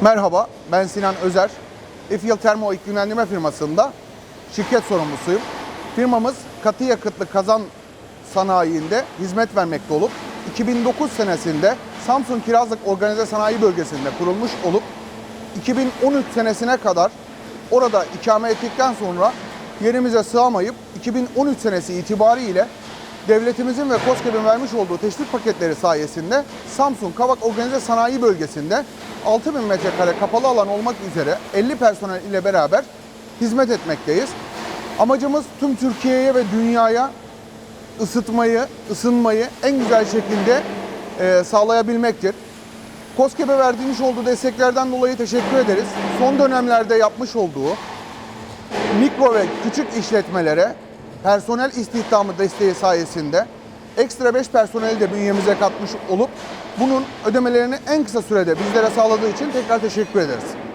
Merhaba, ben Sinan Özer. Efil Termo İklimlendirme firmasında şirket sorumlusuyum. Firmamız katı yakıtlı kazan sanayinde hizmet vermekte olup 2009 senesinde Samsun Kirazlık Organize Sanayi Bölgesi'nde kurulmuş olup 2013 senesine kadar orada ikame ettikten sonra yerimize sığamayıp 2013 senesi itibariyle devletimizin ve KOSGEB'in vermiş olduğu teşvik paketleri sayesinde Samsun Kavak Organize Sanayi Bölgesi'nde 6000 metrekare kapalı alan olmak üzere 50 personel ile beraber hizmet etmekteyiz. Amacımız tüm Türkiye'ye ve dünyaya ısıtmayı, ısınmayı en güzel şekilde e, sağlayabilmektir. KOSGEB'e verdiğimiz olduğu desteklerden dolayı teşekkür ederiz. Son dönemlerde yapmış olduğu mikro ve küçük işletmelere personel istihdamı desteği sayesinde ekstra 5 personeli de bünyemize katmış olup bunun ödemelerini en kısa sürede bizlere sağladığı için tekrar teşekkür ederiz.